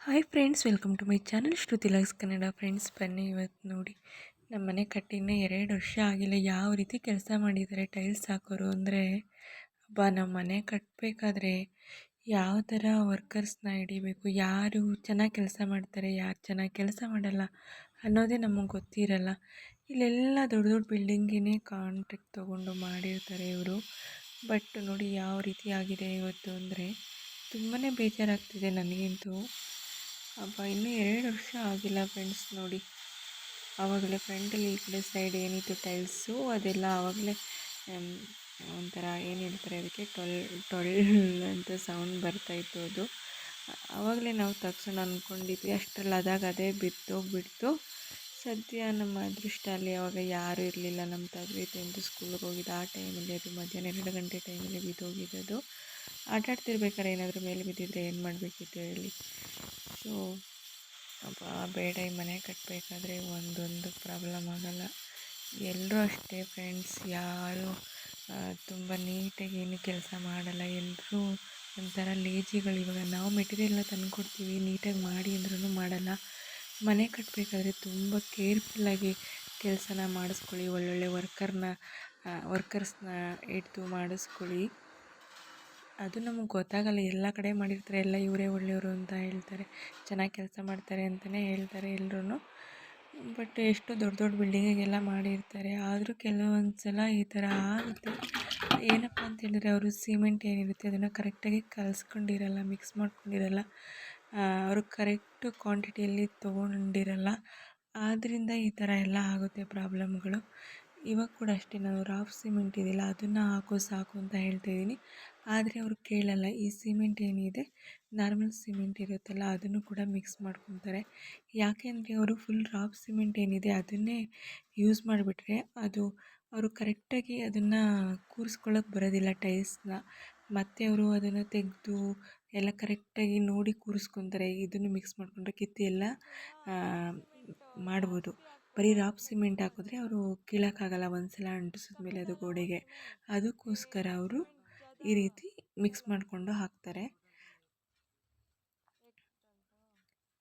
Hi friends welcome to my channel Shruti Lux Kannada friends ಬನ್ನಿ ಇವತ್ತು ನೋಡಿ. ನಮ್ಮ ಮನೆ ಕಟ್ಟಿನ ಎರಡು ವರ್ಷ ಆಗಿಲ್ಲ. ಯಾವ ರೀತಿ ಕೆಲಸ ಮಾಡಿದ್ದಾರೆ ಟೈಲ್ಸ್ ಹಾಕೋರು ಅಂದರೆ ಹಬ್ಬ ನಮ್ಮ ಮನೆ ಕಟ್ಟಬೇಕಾದ್ರೆ ಯಾವ ಥರ ವರ್ಕರ್ಸ್ನ ಹಿಡಿಬೇಕು, ಯಾರು ಚೆನ್ನಾಗಿ ಕೆಲಸ ಮಾಡ್ತಾರೆ, ಯಾರು ಚೆನ್ನಾಗಿ ಕೆಲಸ ಮಾಡಲ್ಲ ಅನ್ನೋದೇ ನಮಗೆ ಗೊತ್ತಿರಲ್ಲ. ಇಲ್ಲೆಲ್ಲ ದೊಡ್ಡ ದೊಡ್ಡ ಬಿಲ್ಡಿಂಗಿನೇ ಕಾಂಟ್ರಾಕ್ಟ್ ತೊಗೊಂಡು ಮಾಡಿರ್ತಾರೆ ಇವರು. ಬಟ್ ನೋಡಿ ಯಾವ ರೀತಿ ಆಗಿದೆ ಇವತ್ತು ಅಂದರೆ ತುಂಬಾ ಬೇಜಾರಾಗ್ತಿದೆ ನನಗಂತೂ. ಅಬ್ಬ, ಇನ್ನೂ ಎರಡು ವರ್ಷ ಆಗಿಲ್ಲ ಫ್ರೆಂಡ್ಸ್ ನೋಡಿ. ಆವಾಗಲೇ ಫ್ರಂಟಲ್ಲಿ ಈ ಕಡೆ ಸೈಡ್ ಏನಿತ್ತು ಟೈಲ್ಸು ಅದೆಲ್ಲ ಆವಾಗಲೇ ಒಂಥರ ಏನು ಹೇಳ್ತಾರೆ ಅದಕ್ಕೆ, ಟೊಲ್ ಟೊಳ್ ಅಂತ ಸೌಂಡ್ ಬರ್ತಾಯಿತ್ತು ಅದು. ಆವಾಗಲೇ ನಾವು ತಕ್ಷಣ ಅಂದ್ಕೊಂಡಿದ್ವಿ ಅಷ್ಟರಲ್ಲಿ ಅದಾಗ ಅದೇ ಬಿತ್ತೋಗ್ಬಿಡ್ತು ಸದ್ಯ ನಮ್ಮ ಅದೃಷ್ಟ ಅಲ್ಲಿ ಅವಾಗ ಯಾರೂ ಇರಲಿಲ್ಲ. ನಮ್ಮ ತಂದೆ ಟೆಂತ್ ಸ್ಕೂಲಿಗೆ ಹೋಗಿದ್ದು, ಆ ಟೈಮಲ್ಲಿ ಅದು ಮಧ್ಯಾಹ್ನ ಎರಡು ಗಂಟೆ ಟೈಮಲ್ಲಿ ಬಿದ್ದೋಗಿದ್ದು ಆಟ ಆಡ್ತಿರ್ಬೇಕಾದ್ರೆ ಏನಾದರೂ ಮೇಲೆ ಬಿದ್ದಿದ್ರೆ ಏನು ಮಾಡಬೇಕಿತ್ತು ಹೇಳಿ. ಸೊ ಅಪ್ಪ ಬೇಡ ಈ ಮನೆ ಕಟ್ಟಬೇಕಾದ್ರೆ ಒಂದೊಂದು ಪ್ರಾಬ್ಲಮ್ ಆಗೋಲ್ಲ. ಎಲ್ಲರೂ ಅಷ್ಟೇ ಫ್ರೆಂಡ್ಸ್ ಯಾರು ತುಂಬ ನೀಟಾಗಿ ಏನು ಕೆಲಸ ಮಾಡಲ್ಲ. ಎಲ್ಲರೂ ಒಂಥರ ಲೇಜಿಗಳು ಇವಾಗ ನಾವು ಮೆಟೀರಿಯಲ್ನ ತಂದುಕೊಡ್ತೀವಿ ನೀಟಾಗಿ ಮಾಡಿ ಅಂದ್ರೂ ಮಾಡಲ್ಲ. ಮನೆ ಕಟ್ಟಬೇಕಾದ್ರೆ ತುಂಬ ಕೇರ್ಫುಲ್ಲಾಗಿ ಕೆಲಸನ ಮಾಡಿಸ್ಕೊಳ್ಳಿ, ಒಳ್ಳೊಳ್ಳೆ ವರ್ಕರ್ನ ವರ್ಕರ್ಸ್ನ ಇಟ್ಟು ಮಾಡಿಸ್ಕೊಳ್ಳಿ. ಅದು ನಮಗೆ ಗೊತ್ತಾಗಲ್ಲ, ಎಲ್ಲ ಕಡೆ ಮಾಡಿರ್ತಾರೆ, ಎಲ್ಲ ಇವರೇ ಒಳ್ಳೆಯವರು ಅಂತ ಹೇಳ್ತಾರೆ, ಚೆನ್ನಾಗಿ ಕೆಲಸ ಮಾಡ್ತಾರೆ ಅಂತಲೇ ಹೇಳ್ತಾರೆ ಎಲ್ರೂ ಬಟ್ ಎಷ್ಟು ದೊಡ್ಡ ದೊಡ್ಡ ಬಿಲ್ಡಿಂಗಿಗೆಲ್ಲ ಮಾಡಿರ್ತಾರೆ, ಆದರೂ ಕೆಲವೊಂದು ಸಲ ಈ ಥರ ಆಗುತ್ತೆ. ಏನಪ್ಪ ಅಂತ ಹೇಳಿದ್ರೆ ಅವರು ಸಿಮೆಂಟ್ ಏನಿರುತ್ತೆ ಅದನ್ನು ಕರೆಕ್ಟಾಗಿ ಕಲಸ್ಕೊಂಡಿರಲ್ಲ, ಮಿಕ್ಸ್ ಮಾಡ್ಕೊಂಡಿರಲ್ಲ ಅವರು ಕರೆಕ್ಟು ಕ್ವಾಂಟಿಟಿಯಲ್ಲಿ ತೊಗೊಂಡಿರಲ್ಲ ಆದ್ದರಿಂದ ಈ ಥರ ಎಲ್ಲ ಆಗುತ್ತೆ ಪ್ರಾಬ್ಲಮ್ಗಳು. ಇವಾಗ ಕೂಡ ಅಷ್ಟೇ, ನಾನು ರಾಫ್ ಸಿಮೆಂಟ್ ಇದೆಯಲ್ಲ, ಅದನ್ನು ಹಾಕೋ, ಸಾಕು ಅಂತ ಹೇಳ್ತಾಯಿದ್ದೀನಿ ಆದರೆ ಅವರು ಕೇಳಲ್ಲ, ಈ ಸಿಮೆಂಟ್ ಏನಿದೆ? ನಾರ್ಮಲ್ ಸಿಮೆಂಟ್ ಇರುತ್ತಲ್ಲ, ಅದನ್ನು ಕೂಡ ಮಿಕ್ಸ್ ಮಾಡ್ಕೊತಾರೆ. ಯಾಕೆಂದರೆ ಅವರು ಫುಲ್ ರಾಫ್ ಸಿಮೆಂಟ್ ಏನಿದೆ, ಅದನ್ನೇ ಯೂಸ್ ಮಾಡಿಬಿಟ್ರೆ ಅದು ಅವರು ಕರೆಕ್ಟಾಗಿ ಅದನ್ನು ಕೂರಿಸ್ಕೊಳ್ಳೋಕೆ ಬರೋದಿಲ್ಲ ಟೈಲ್ಸ್ನ. ಮತ್ತು ಅವರು ಅದನ್ನು ತೆಗೆದು ಎಲ್ಲ ಕರೆಕ್ಟಾಗಿ ನೋಡಿ ಕೂರಿಸ್ಕೊತಾರೆ, ಇದನ್ನು ಮಿಕ್ಸ್ ಮಾಡಿಕೊಂಡ್ರೆ ಕಿತ್ತು ಎಲ್ಲ ಮಾಡ್ಬೋದು. ಬರೀ ರಾಪ್ ಸಿಮೆಂಟ್ ಹಾಕಿದ್ರೆ ಅವರು ಕೀಳೋಕ್ಕಾಗಲ್ಲ ಒಂದು ಸಲ ಅಂಟಿಸಿದ ಮೇಲೆ ಅದು ಗೋಡೆಗೆ. ಅದಕ್ಕೋಸ್ಕರ ಅವರು ಈ ರೀತಿ ಮಿಕ್ಸ್ ಮಾಡಿಕೊಂಡು ಹಾಕ್ತಾರೆ.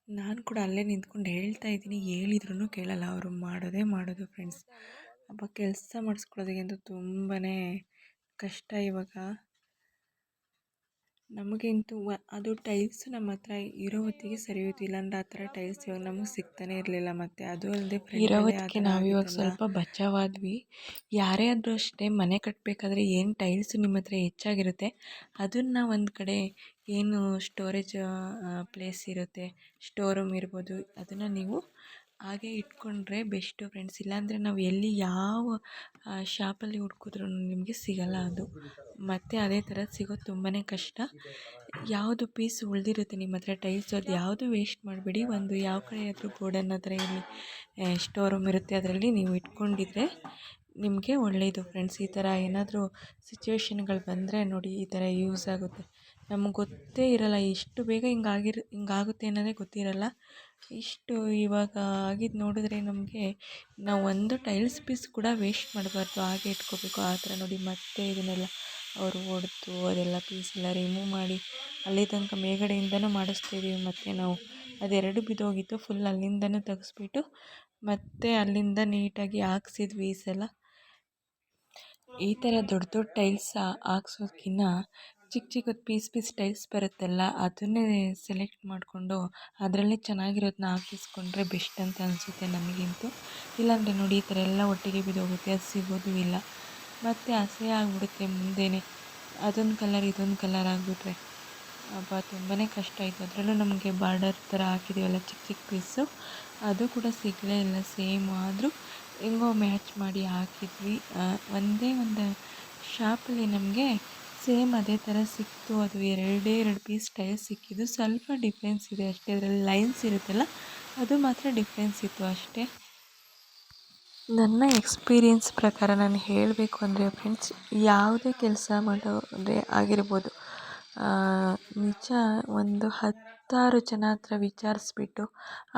ನಾನು ಕೂಡ ಅಲ್ಲೇ ನಿಂತ್ಕೊಂಡು ಹೇಳ್ತಾ ಇದ್ದೀನಿ ಹೇಳಿದ್ರೂ ಕೇಳಲ್ಲ. ಅವರು ಮಾಡೋದೇ ಮಾಡೋದು ಫ್ರೆಂಡ್ಸ್. ಅಪ್ಪ ಕೆಲಸ ಮಾಡಿಸ್ಕೊಳ್ಳೋದಕ್ಕಂತೂ ತುಂಬಾ ಕಷ್ಟ ಇವಾಗ. ನಮಗಂತೂ ಅದು ಟೈಲ್ಸ್ ನಮ್ಮ ಹತ್ರ ಇರೋ ಹೊತ್ತಿಗೆ ಸರಿ ಅಂದರೆ ಇಲ್ಲಾಂದ್ರೆ ಆ ಥರ ಟೈಲ್ಸ್ ಇವಾಗ ನಮಗೆ ಸಿಗ್ತಾನೇ ಇರಲಿಲ್ಲ ಮತ್ತು. ಅದು ಅಲ್ಲದೆ ಇರೋ ಹೊತ್ತಿಗೆ ನಾವು ಇವಾಗ ಸ್ವಲ್ಪ ಬಚಾವಾದ್ವಿ. ಯಾರೇ ಆದರೂ ಅಷ್ಟೇ ಮನೆ ಕಟ್ಟಬೇಕಾದ್ರೆ ಏನು ಟೈಲ್ಸ್ ನಿಮ್ಮ ಹತ್ರ ಹೆಚ್ಚಾಗಿರುತ್ತೆ ಅದನ್ನು ಒಂದು ಕಡೆ ಏನು ಸ್ಟೋರೇಜ್ ಪ್ಲೇಸ್ ಇರುತ್ತೆ ಸ್ಟೋರ್ ರೂಮ್ ಇರ್ಬೋದು ಅದನ್ನು ನೀವು ಹಾಗೆ ಇಟ್ಕೊಂಡ್ರೆ ಬೆಸ್ಟು ಫ್ರೆಂಡ್ಸ್ ಇಲ್ಲಾಂದರೆ ನಾವು ಎಲ್ಲಿ ಯಾವ ಶಾಪಲ್ಲಿ ಹುಡ್ಕಿದ್ರೂ ನಿಮಗೆ ಸಿಗಲ್ಲ ಅದು. ಮತ್ತು ಅದೇ ಥರ ಸಿಗೋದು ತುಂಬಾ ಕಷ್ಟ. ಯಾವುದು ಪೀಸ್ ಉಳಿದಿರುತ್ತೆ ನಿಮ್ಮ ಹತ್ರ ಟೈಲ್ಸ್ ಅದು ಯಾವುದು ವೇಸ್ಟ್ ಮಾಡಬೇಡಿ. ಒಂದು ಯಾವ ಕಡೆ ಆದರೂ ಗೋಡನ್ ಹತ್ರ ಇಲ್ಲಿ ಸ್ಟೋರ್ ರೂಮ್ ಇರುತ್ತೆ ಅದರಲ್ಲಿ ನೀವು ಇಟ್ಕೊಂಡಿದ್ರೆ ನಿಮಗೆ ಒಳ್ಳೆಯದು ಫ್ರೆಂಡ್ಸ್ ಈ ಥರ ಏನಾದರೂ ಸಿಚುವೇಶನ್ಗಳು ಬಂದರೆ ನೋಡಿ ಈ ಥರ ಯೂಸ್ ಆಗುತ್ತೆ. ನಮಗೆ ಗೊತ್ತೇ ಇರಲ್ಲ ಇಷ್ಟು ಬೇಗ ಹಿಂಗಾಗಿರ್ ಹಿಂಗಾಗುತ್ತೆ ಅನ್ನೋದೇ ಗೊತ್ತಿರಲ್ಲ. ಇಷ್ಟು ಇವಾಗ ಆಗಿದ್ದು ನೋಡಿದ್ರೆ ನಮಗೆ ನಾವು ಒಂದು ಟೈಲ್ಸ್ ಪೀಸ್ ಕೂಡ ವೇಸ್ಟ್ ಮಾಡಬಾರ್ದು, ಹಾಗೆ ಇಟ್ಕೋಬೇಕು ಆ ಥರ ನೋಡಿ. ಮತ್ತೆ ಇದನ್ನೆಲ್ಲ ಅವರು ಹೊಡೆದು ಅದೆಲ್ಲ ಪೀಸ್ ಎಲ್ಲ ರಿಮೂವ್ ಮಾಡಿ ಅಲ್ಲಿ ತನಕ ಮೇಲ್ಗಡೆಯಿಂದನೂ ಮಾಡಿಸ್ತೀವಿ ಮತ್ತು ನಾವು ಅದೆರಡು ಬಿದ್ದೋಗಿತ್ತು ಫುಲ್ ಅಲ್ಲಿಂದನೂ ತೆಗೆಸ್ಬಿಟ್ಟು ಮತ್ತೆ ಅಲ್ಲಿಂದ ನೀಟಾಗಿ ಹಾಕ್ಸಿದ್ವಿ ಈ ಈ ಥರ ದೊಡ್ಡ ದೊಡ್ಡ ಟೈಲ್ಸ್ ಹಾಕ್ಸೋದ್ಕಿಂತ ಚಿಕ್ಕ ಚಿಕ್ಕದು ಪೀಸ್ ಪೀಸ್ ಟೈಲ್ಸ್ ಬರುತ್ತಲ್ಲ, ಅದನ್ನೇ ಸೆಲೆಕ್ಟ್ ಮಾಡಿಕೊಂಡು ಅದರಲ್ಲೇ ಚೆನ್ನಾಗಿರೋದನ್ನ ಹಾಕಿಸ್ಕೊಂಡ್ರೆ ಬೆಸ್ಟ್ ಅಂತ ಅನಿಸುತ್ತೆ ನನಗಂತೂ ಇಲ್ಲಾಂದರೆ ನೋಡಿ ಈ ಥರ ಎಲ್ಲ ಒಟ್ಟಿಗೆ ಬಿದ್ದೋಗುತ್ತೆ, ಅದು ಸಿಗೋದು ಇಲ್ಲ. ಮತ್ತು ಅಸಹ್ಯ ಆಗಿಬಿಡುತ್ತೆ ಮುಂದೆಯೇ ಅದೊಂದು ಕಲರ್ ಇದೊಂದು ಕಲರ್ ಆಗಿಬಿಟ್ರೆ. ಅಬ್ಬ ತುಂಬಾ ಕಷ್ಟ ಆಯಿತು. ಅದರಲ್ಲೂ ನಮಗೆ ಬಾರ್ಡರ್ ಥರ ಹಾಕಿದ್ದೀವಲ್ಲ ಚಿಕ್ಕ ಚಿಕ್ಕ ಪೀಸು. ಅದು ಕೂಡ ಸಿಗಲೇ ಇಲ್ಲ, ಸೇಮ್ ಆದರೂ ಹೆಂಗೋ ಮ್ಯಾಚ್ ಮಾಡಿ ಹಾಕಿದ್ವಿ. ಒಂದೇ ಒಂದು ಶಾಪಲ್ಲಿ ನಮಗೆ ಸೇಮ್ ಅದೇ ಥರ ಸಿಕ್ತು. ಅದು ಎರಡೇ, ಎರಡು ಪೀಸ್ ಟೈಲ್ ಸಿಕ್ಕಿದ್ದು. ಸ್ವಲ್ಪ ಡಿಫ್ರೆನ್ಸ್ ಇದೆ ಅಷ್ಟೇ. ಅದರಲ್ಲಿ ಲೈನ್ಸ್ ಇರುತ್ತಲ್ಲ, ಅದು ಮಾತ್ರ ಡಿಫ್ರೆನ್ಸ್ ಇತ್ತು ಅಷ್ಟೇ. ನನ್ನ ಎಕ್ಸ್ಪೀರಿಯೆನ್ಸ್ ಪ್ರಕಾರ ನಾನು ಹೇಳಬೇಕು ಅಂದರೆ ಫ್ರೆಂಡ್ಸ್, ಯಾವುದೇ ಕೆಲಸ ಮಾಡೋದೇ ಆಗಿರ್ಬೋದು. ನಿಜ ಒಂದು ಹತ್ತಾರು ಜನ ಹತ್ರ ವಿಚಾರಿಸ್ಬಿಟ್ಟು,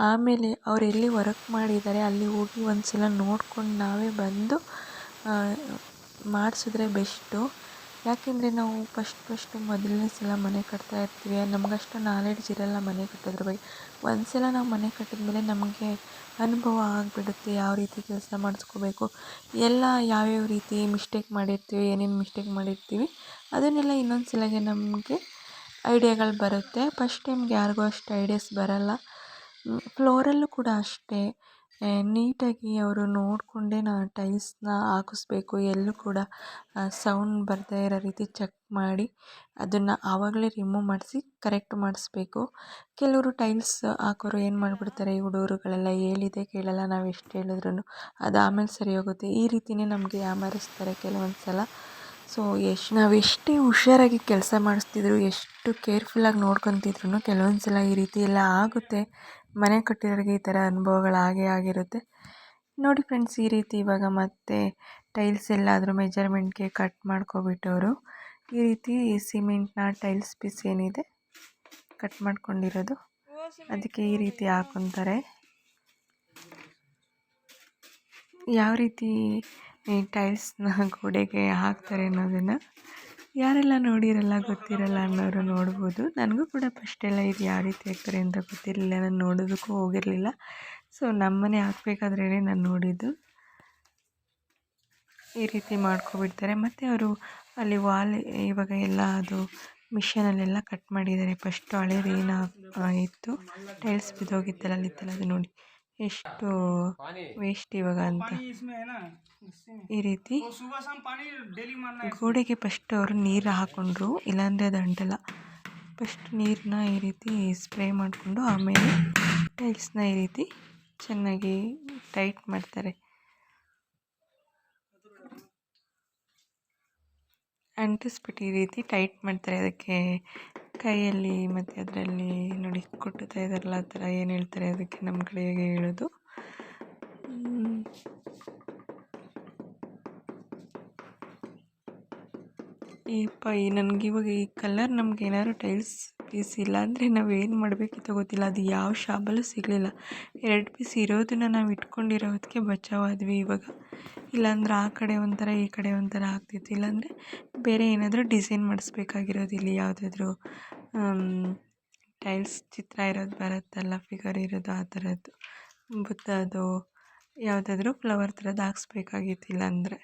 ಆಮೇಲೆ ಅವ್ರು ಎಲ್ಲಿ ವರ್ಕ್ ಮಾಡಿದ್ದಾರೆ, ಅಲ್ಲಿ ಹೋಗಿ ಒಂದು ಸಲ ನೋಡ್ಕೊಂಡು ನಾವೇ ಬಂದು ಮಾಡಿಸಿದ್ರೆ ಬೆಸ್ಟು. ಯಾಕೆಂದರೆ ನಾವು ಫಸ್ಟ್ ಫಸ್ಟು ಮೊದಲನೇ ಸಲ ಮನೆ ಕಟ್ತಾ ಇರ್ತೀವಿ, ನಮಗಷ್ಟು ನಾಲೆಡ್ಜ್ ಇರಲ್ಲ ಮನೆ ಕಟ್ಟೋದ್ರ ಬಗ್ಗೆ. ಒಂದು ಸಲ ನಾವು ಮನೆ ಕಟ್ಟಿದ ಮೇಲೆ ನಮಗೆ ಅನುಭವ ಆಗಿಬಿಡುತ್ತೆ, ಯಾವ ರೀತಿ ಕೆಲಸ ಮಾಡಿಸ್ಕೋಬೇಕು, ಎಲ್ಲ ಯಾವ್ಯಾವ ರೀತಿ ಮಿಸ್ಟೇಕ್ ಮಾಡಿರ್ತೀವಿ, ಏನೇನು ಮಿಸ್ಟೇಕ್ ಮಾಡಿರ್ತೀವಿ, ಅದನ್ನೆಲ್ಲ ಇನ್ನೊಂದು ಸಲಗೆ ನಮಗೆ ಐಡಿಯಾಗಳು ಬರುತ್ತೆ. ಫಸ್ಟ್ ಟೈಮ್ಗೆ ಯಾರಿಗೂ ಅಷ್ಟು ಐಡಿಯಾಸ್ ಬರಲ್ಲ. ಫ್ಲೋರಲ್ಲೂ ಕೂಡ ಅಷ್ಟೇ. ನೀಟಾಗಿ ಅವರು ನೋಡಿಕೊಂಡೇ ನಾ ಟೈಲ್ಸ್ನ ಹಾಕಿಸ್ಬೇಕು. ಎಲ್ಲೂ ಕೂಡ ಸೌಂಡ್ ಬರದೇ ಇರೋ ರೀತಿ ಚೆಕ್ ಮಾಡಿ ಅದನ್ನು ಆವಾಗಲೇ ರಿಮೂವ್ ಮಾಡಿಸಿ ಕರೆಕ್ಟ್ ಮಾಡಿಸ್ಬೇಕು. ಕೆಲವರು ಟೈಲ್ಸ್ ಹಾಕೋರು ಏನು ಮಾಡಿಬಿಡ್ತಾರೆ? ಈ ಹುಡುಗರುಗಳೆಲ್ಲ ಹೇಳಿದೆ ಕೇಳಲ್ಲ, ನಾವು ಎಷ್ಟು ಹೇಳಿದ್ರೂ ಅದು ಆಮೇಲೆ ಸರಿ ಹೋಗುತ್ತೆ. ಈ ರೀತಿಯೇ ನಮಗೆ ಯಾಮಾರಿಸ್ತಾರೆ ಕೆಲವೊಂದು ಸಲ ಸೊ, ಎಷ್ಟು, ನಾವು ಎಷ್ಟೇ ಹುಷಾರಾಗಿ ಕೆಲಸ ಮಾಡಿಸ್ತಿದ್ರು, ಎಷ್ಟು ಕೇರ್ಫುಲ್ಲಾಗಿ ನೋಡ್ಕೊತಿದ್ರು ಕೆಲವೊಂದು ಸಲ ಈ ರೀತಿ ಎಲ್ಲ ಆಗುತ್ತೆ. ಮನೆ ಕಟ್ಟಿರೋರಿಗೆ ಈ ಥರ ಅನುಭವಗಳು ಆಗೇ ಆಗಿರುತ್ತೆ. ನೋಡಿ ಫ್ರೆಂಡ್ಸ್ ಈ ರೀತಿ ಇವಾಗ ಮತ್ತೆ ಟೈಲ್ಸ್ ಎಲ್ಲಾದರೂ ಮೆಜರ್ಮೆಂಟ್ಗೆ ಕಟ್ ಮಾಡ್ಕೊಬಿಟ್ಟವರು, ಈ ರೀತಿ ಸಿಮೆಂಟ್ನ ಟೈಲ್ಸ್ ಪೀಸ್ ಏನಿದೆ ಕಟ್ ಮಾಡ್ಕೊಂಡಿರೋದು, ಅದಕ್ಕೆ ಈ ರೀತಿ ಹಾಕೊತಾರೆ. ಯಾವ ರೀತಿ ಟೈಲ್ಸ್ನ ಗೋಡೆಗೆ ಹಾಕ್ತಾರೆ ಅನ್ನೋದನ್ನು ಯಾರೆಲ್ಲ ನೋಡಿರಲ್ಲ ಗೊತ್ತಿರಲ್ಲ ಅನ್ನೋರು ನೋಡ್ಬೋದು. ನನಗೂ ಕೂಡ ಫಸ್ಟ್ ಎಲ್ಲ ಇದು ಯಾವ ರೀತಿ ಹಾಕ್ತಾರೆ ಅಂತ ಗೊತ್ತಿರಲಿಲ್ಲ. ನಾನು ನೋಡೋದಕ್ಕೂ ಹೋಗಿರಲಿಲ್ಲ. ಸೊ, ನಮ್ಮನೆ ಹಾಕ್ಬೇಕಾದ್ರೇ ನಾನು ನೋಡಿದ್ದು. ಈ ರೀತಿ ಮಾಡ್ಕೊಬಿಡ್ತಾರೆ. ಮತ್ತು ಅವರು ಅಲ್ಲಿ ವಾಲ್ ಇವಾಗ ಎಲ್ಲ ಅದು ಮಿಷನಲ್ಲೆಲ್ಲ ಕಟ್ ಮಾಡಿದ್ದಾರೆ. ಫಸ್ಟು ಹಳೇದು ಏನು ಇತ್ತು. ಟೈಲ್ಸ್ ಬಿದ್ದೋಗಿತ್ತಲ್ಲ ಅಲ್ಲಿತ್ತಲ್ಲ ಅದು ನೋಡಿ. ಎಷ್ಟು ವೇಸ್ಟ್ ಇವಾಗ ಅಂತ. ಈ ರೀತಿ ಗೋಡೆಗೆ ಫಸ್ಟ್ ಅವರು ನೀರು ಹಾಕೊಂಡ್ರು ಇಲ್ಲಾಂದರೆ ಅದು ಅಂಟಲ್ಲ ಫಸ್ಟ್ ನೀರನ್ನ ಈ ರೀತಿ ಸ್ಪ್ರೇ ಮಾಡಿಕೊಂಡು ಆಮೇಲೆ ಟೈಲ್ಸ್ನ ಈ ರೀತಿ ಚೆನ್ನಾಗಿ ಟೈಟ್ ಮಾಡ್ತಾರೆ. ಅಂಟಿಸ್ಬಿಟ್ಟು ಈ ರೀತಿ ಟೈಟ್ ಮಾಡ್ತಾರೆ. ಅದಕ್ಕೆ ಕೈಯಲ್ಲಿ ಮತ್ತು ಅದರಲ್ಲಿ ನೋಡಿ ಕೊಟ್ಟುತ್ತಾ ಇದ್ದಾರಲ್ಲ ಆ ಥರ ಏನು ಹೇಳ್ತಾರೆ ಅದಕ್ಕೆ ನಮ್ಮ ಕಡೆಗೆ ಹೇಳೋದು. ಏಪ್ಪ, ಈ ನನಗೆ ಇವಾಗ ಈ ಕಲರ್ ನಮ್ಗೆ ಏನಾದ್ರು ಟೈಲ್ಸ್ ಪೀಸ್ ಇಲ್ಲ ಅಂದರೆ ನಾವು ಏನು ಮಾಡಬೇಕಿತ್ತು ಗೊತ್ತಿಲ್ಲ. ಅದು ಯಾವ ಶಾಪಲ್ಲೂ ಸಿಗಲಿಲ್ಲ. ಎರಡು ಪೀಸ್ ಇರೋದನ್ನು ನಾವು ಇಟ್ಕೊಂಡಿರೋ ಹೊತ್ತಿಗೆ ಬಚಾವಾದ್ವಿ ಇವಾಗ. ಇಲ್ಲಾಂದ್ರೆ ಆ ಕಡೆ ಒಂಥರ, ಈ ಕಡೆ ಒಂಥರ ಆಗ್ತಿತ್ತು. ಇಲ್ಲಾಂದರೆ ಬೇರೆ ಏನಾದರೂ ಡಿಸೈನ್ ಮಾಡಿಸ್ಬೇಕಾಗಿರೋದು ಇಲ್ಲಿ ಯಾವುದಾದ್ರೂ ಟೈಲ್ಸ್ ಚಿತ್ರ ಇರೋದು ಬರುತ್ತಲ್ಲ, ಫಿಗರ್ ಇರೋದು ಆ ಥರದ್ದು. ಬುದ್ಧದ್ದು ಯಾವುದಾದ್ರೂ ಫ್ಲವರ್ ಥರದ್ದು ಹಾಕ್ಸ್ಬೇಕಾಗಿತ್ತು ಇಲ್ಲಾಂದರೆ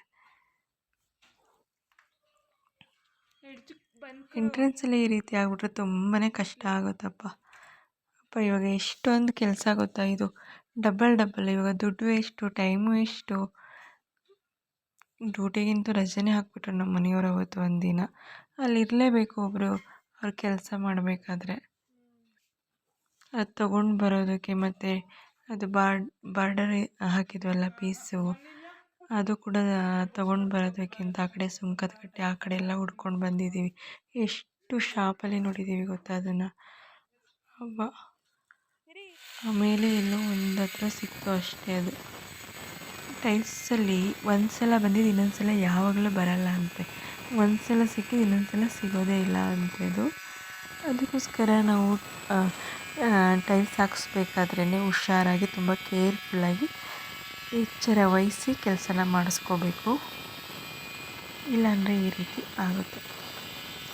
ಎಂಟ್ರೆನ್ಸಲ್ಲಿ ಈ ರೀತಿ ಆಗ್ಬಿಟ್ರೆ ತುಂಬಾ ಕಷ್ಟ ಆಗುತ್ತಪ್ಪ. ಅಪ್ಪ, ಇವಾಗ ಎಷ್ಟೊಂದು ಕೆಲಸ ಗೊತ್ತಾ ಇದು. ಡಬಲ್ ಡಬಲ್ ಇವಾಗ ದುಡ್ಡು ಎಷ್ಟು ಟೈಮು ವೇಸ್ಟು ಡ್ಯೂಟಿಗಿಂತೂ ರಜೆನೇ ಹಾಕ್ಬಿಟ್ರು ನಮ್ಮ ಮನೆಯವ್ರು ಅವತ್ತು ಒಂದಿನ. ಅಲ್ಲಿ ಇರಲೇಬೇಕು ಒಬ್ಬರು ಅವ್ರ ಕೆಲಸ ಮಾಡಬೇಕಾದ್ರೆ. ಅದು ತೊಗೊಂಡು ಬರೋದಕ್ಕೆ ಮತ್ತು ಅದು ಬಾರ್ಡ್ ಬಾರ್ಡರ್ ಹಾಕಿದ್ವಲ್ಲ ಪೀಸು, ಅದು ಕೂಡ ತೊಗೊಂಡು ಬರೋದಕ್ಕಿಂತ ಆ ಕಡೆ ಸುಂಕದ ಕಟ್ಟೆ, ಆ ಕಡೆ ಎಲ್ಲ ಹುಡ್ಕೊಂಡು ಬಂದಿದ್ದೀವಿ. ಎಷ್ಟು ಶಾಪಲ್ಲಿ ನೋಡಿದ್ದೀವಿ ಗೊತ್ತಾ ಅದನ್ನು? ಆಮೇಲೆ ಎಲ್ಲೋ ಒಂದು ಹತ್ರ ಸಿಕ್ತು ಅಷ್ಟೇ ಅದು. ಟೈಲ್ಸಲ್ಲಿ ಒಂದು ಸಲ ಬಂದಿದ್ದು ಇನ್ನೊಂದು ಸಲ ಯಾವಾಗಲೂ ಬರಲ್ಲ ಅಂತೆ. ಒಂದು ಸಲ ಸಿಕ್ಕಿದ್ದು ಇನ್ನೊಂದು ಸಲ ಸಿಗೋದೇ ಇಲ್ಲ ಅಂತೆದು. ಅದಕ್ಕೋಸ್ಕರ ನಾವು ಟೈಲ್ಸ್ ಹಾಕಿಸ್ಬೇಕಾದ್ರೇ ಹುಷಾರಾಗಿ ತುಂಬ ಕೇರ್ಫುಲ್ಲಾಗಿ ಎಚ್ಚರ ವಹಿಸಿ ಕೆಲಸನ ಮಾಡಿಸ್ಕೋಬೇಕು. ಇಲ್ಲಾಂದರೆ ಈ ರೀತಿ ಆಗುತ್ತೆ.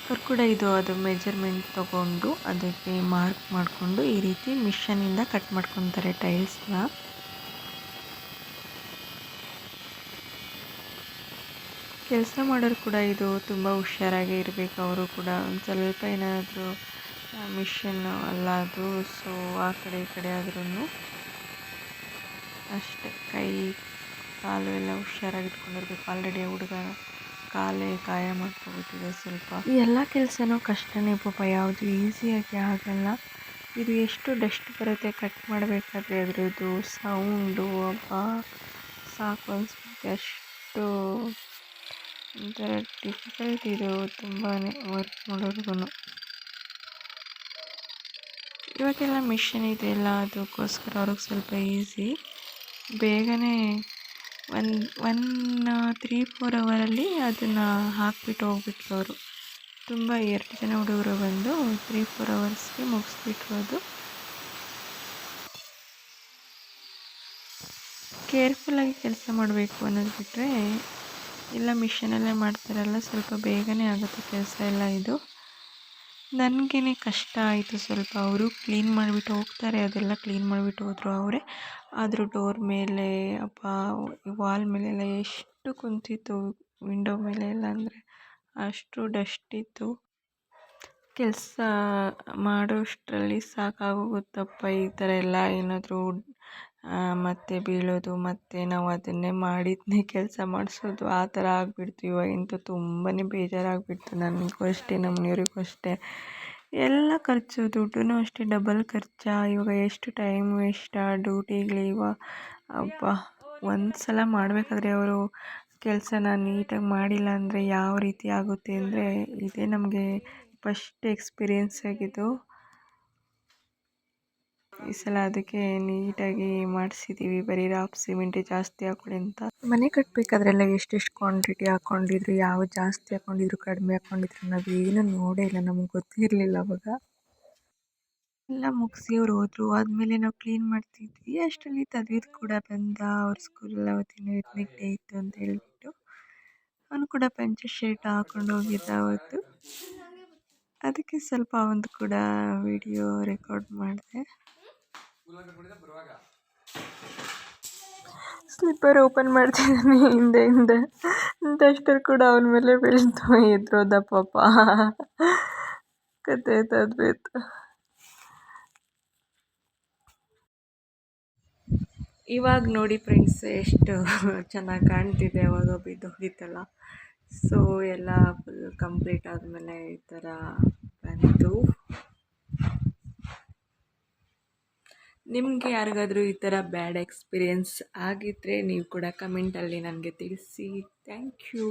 ಅವ್ರು ಕೂಡ ಇದು ಅದು ಮೆಜರ್ಮೆಂಟ್ ತೊಗೊಂಡು ಅದಕ್ಕೆ ಮಾರ್ಕ್ ಮಾಡಿಕೊಂಡು ಈ ರೀತಿ ಮಿಷನಿಂದ ಕಟ್ ಮಾಡ್ಕೊತಾರೆ ಟೈಲ್ಸ್ನ. ಕೆಲಸ ಮಾಡೋರು ಕೂಡ ಇದು ತುಂಬ ಹುಷಾರಾಗಿ ಇರಬೇಕು. ಅವರು ಕೂಡ ಒಂದು ಸ್ವಲ್ಪ ಏನಾದರೂ ಮಿಷನ್ ಅಲ್ಲ ಅದು. ಸೊ ಆ ಕಡೆ ಈ ಕಡೆ ಆದ್ರೂ ಅಷ್ಟೇ. ಕೈ, ಕಾಲು ಎಲ್ಲ ಹುಷಾರಾಗಿ ಇಟ್ಕೊಂಡಿರ್ಬೇಕು. ಆಲ್ರೆಡಿ ಹುಡುಗ ಕಾಲೇ ಗಾಯ ಮಾಡ್ಕೊಬಿಟ್ಟಿದೆ ಸ್ವಲ್ಪ. ಎಲ್ಲ ಕೆಲಸನೂ ಕಷ್ಟನೇ ಪಾಪ. ಯಾವುದು ಈಸಿಯಾಗಿ ಆಗಲ್ಲ. ಇದು ಎಷ್ಟು ಡಸ್ಟ್ ಬರುತ್ತೆ ಕಟ್ ಮಾಡಬೇಕಾದ್ರೆ ಅದರದ್ದು ಸೌಂಡು ಅಬ್ಬಾ ಸಾಕು ಅನಿಸ್ಬಿಡುತ್ತೆ ಅಷ್ಟು ಒಂಥರ ಡಿಫಿಕಲ್ಟ್ ಇದು ತುಂಬಾ ವರ್ಕ್ ಮಾಡೋರ್ಗು ಇವಾಗೆಲ್ಲ ಮಿಷಿನ್ ಇದೆಯಲ್ಲ ಅದಕ್ಕೋಸ್ಕರ ಅವ್ರಿಗೆ ಸ್ವಲ್ಪ ಈಸಿ ಬೇಗನೆ ಒನ್ ಒನ್ ತ್ರೀ ಫೋರ್ ಅವರಲ್ಲಿ ಅದನ್ನು ಹಾಕ್ಬಿಟ್ಟು ಹೋಗ್ಬಿಟ್ರು ಅವರು. ತುಂಬ ಎರಡು ಜನ ಹುಡುಗರು ಬಂದು ತ್ರೀ ಫೋರ್ ಅವರ್ಸ್ಗೆ ಮುಗಿಸ್ಬಿಟ್ರು ಅದು. ಕೇರ್ಫುಲ್ಲಾಗಿ ಕೆಲಸ ಮಾಡಬೇಕು ಅನ್ನೋದು ಬಿಟ್ಟರೆ ಎಲ್ಲ ಮಿಷಿನಲ್ಲೇ ಮಾಡ್ತಾರಲ್ಲ, ಸ್ವಲ್ಪ ಬೇಗನೆ ಆಗುತ್ತೆ ಕೆಲಸ ಎಲ್ಲ ಇದು. ನನಗೇ ಕಷ್ಟ ಆಯಿತು ಸ್ವಲ್ಪ. ಅವರು ಕ್ಲೀನ್ ಮಾಡಿಬಿಟ್ಟು ಹೋಗ್ತಾರೆ, ಅದೆಲ್ಲ ಕ್ಲೀನ್ ಮಾಡಿಬಿಟ್ಟು ಹೋದರು ಅವರೇ. ಆದರೂ ಡೋರ್ ಮೇಲೆ, ಅಪ್ಪ ವಾಲ್ ಮೇಲೆಲ್ಲ ಎಷ್ಟು ಕುಂತಿತ್ತು ವಿಂಡೋ ಮೇಲೆ ಎಲ್ಲ ಅಂದರೆ ಅಷ್ಟು ಡಸ್ಟ್ ಇತ್ತು. ಕೆಲಸ ಮಾಡೋಷ್ಟರಲ್ಲಿ ಸಾಕಾಗೋಗುತ್ತಪ್ಪ ಈ ಥರ ಎಲ್ಲ ಏನಾದರೂ ಮತ್ತೆ ಬೀಳೋದು, ಮತ್ತೆ ನಾವು ಅದನ್ನೇ ಮಾಡಿದ್ದನ್ನೇ ಕೆಲಸ ಮಾಡಿಸೋದು, ಆ ಥರ ಆಗಿಬಿಡ್ತು. ಇವಾಗಂತೂ ತುಂಬಾ ಬೇಜಾರಾಗಿಬಿಡ್ತು ನನಗೂ ಅಷ್ಟೇ ನಮ್ಮ ಮನೆಯವ್ರಿಗೂ ಅಷ್ಟೇ. ಎಲ್ಲ ಖರ್ಚು ದುಡ್ಡೂ ಅಷ್ಟೇ ಡಬಲ್ ಖರ್ಚಾ. ಇವಾಗ ಎಷ್ಟು ಟೈಮ್ ವೇಸ್ಟಾ ಇವಾಗ ಅಬ್ಬಾ ಒಂದು ಸಲ ಮಾಡಬೇಕಾದ್ರೆ ಅವರು ಕೆಲಸನ ನೀಟಾಗಿ ಮಾಡಿಲ್ಲ ಅಂದರೆ ಯಾವ ರೀತಿ ಆಗುತ್ತೆ ಅಂದರೆ, ಇದೇ ನಮಗೆ ಫಸ್ಟ್ ಎಕ್ಸ್ಪೀರಿಯನ್ಸ್ ಆಗಿದ್ದು. ಈ ಸಲ ಅದಕ್ಕೆ ನೀಟಾಗಿ ಮಾಡಿಸಿದ್ದೀವಿ ಬರೀ ರಾಪ್ ಸಿಮೆಂಟೇ ಜಾಸ್ತಿ ಹಾಕೊಳ್ಳಿ ಅಂತ ಮನೆ ಕಟ್ಟಬೇಕಾದ್ರೆಲ್ಲ ಎಷ್ಟೆಷ್ಟು ಕ್ವಾಂಟಿಟಿ ಹಾಕ್ಕೊಂಡಿದ್ರು ಯಾವ ಜಾಸ್ತಿ ಹಾಕ್ಕೊಂಡಿದ್ರು ಕಡಿಮೆ ಹಾಕ್ಕೊಂಡಿದ್ರು ನಾವೇನು ನೋಡೇ ಇಲ್ಲ. ನಮಗೆ ಗೊತ್ತಿರಲಿಲ್ಲ ಅವಾಗ. ಎಲ್ಲ ಮುಗಿಸಿ ಅವ್ರು ಹೋದ್ರು. ಆದಮೇಲೆ ನಾವು ಕ್ಲೀನ್ ಮಾಡ್ತಿದ್ವಿ. ಅಷ್ಟರಲ್ಲಿ ತದ್ವಿದ್ ಕೂಡ ಬಂದ. ಅವ್ರ ಸ್ಕೂಲಲ್ಲಿ ಅವತ್ತಿನ ಇರ್ನಿಕ್ ಡೇ ಇತ್ತು ಅಂತ ಹೇಳ್ಬಿಟ್ಟು ಅವನು ಕೂಡ ಪಂಚೆ ಶರ್ಟ್ ಹಾಕೊಂಡು ಹೋಗಿದ್ದ ಅವತ್ತು. ಅದಕ್ಕೆ ಸ್ವಲ್ಪ ಒಂದು ಕೂಡ ವಿಡಿಯೋ ರೆಕಾರ್ಡ್ ಮಾಡಿದೆ. ಸ್ಲಿಪ್ಪರ್ ಓಪನ್ ಮಾಡ್ತಿದ್ದಾನೆ ಹಿಂದೆ ಹಿಂದೆ. ಡಸ್ಟರ್ ಕೂಡ ಅವನ ಮೇಲೆ ಬೀಳ್ತು ಎದ್ರೋದ ಪಾಪ. ಕತೆ ತದ್ಬೇತು ಇವಾಗ ನೋಡಿ ಫ್ರೆಂಡ್ಸ್ ಎಷ್ಟು ಚೆನ್ನಾಗಿ ಕಾಣ್ತಿದೆ ಅವಾಗ ಬಿದ್ದೋಗಿತ್ತಲ್ಲ ಸೊ ಎಲ್ಲ ಫುಲ್ ಕಂಪ್ಲೀಟ್ ಆದಮೇಲೆ ಈ ಥರ ಬಂತು. ನಿಮಗೆ ಯಾರಿಗಾದರೂ ಈ ಥರ ಬ್ಯಾಡ್ ಎಕ್ಸ್ಪೀರಿಯೆನ್ಸ್ ಆಗಿದ್ದರೆ ನೀವು ಕೂಡ ಕಮೆಂಟಲ್ಲಿ ನನಗೆ ತಿಳಿಸಿ. Thank you.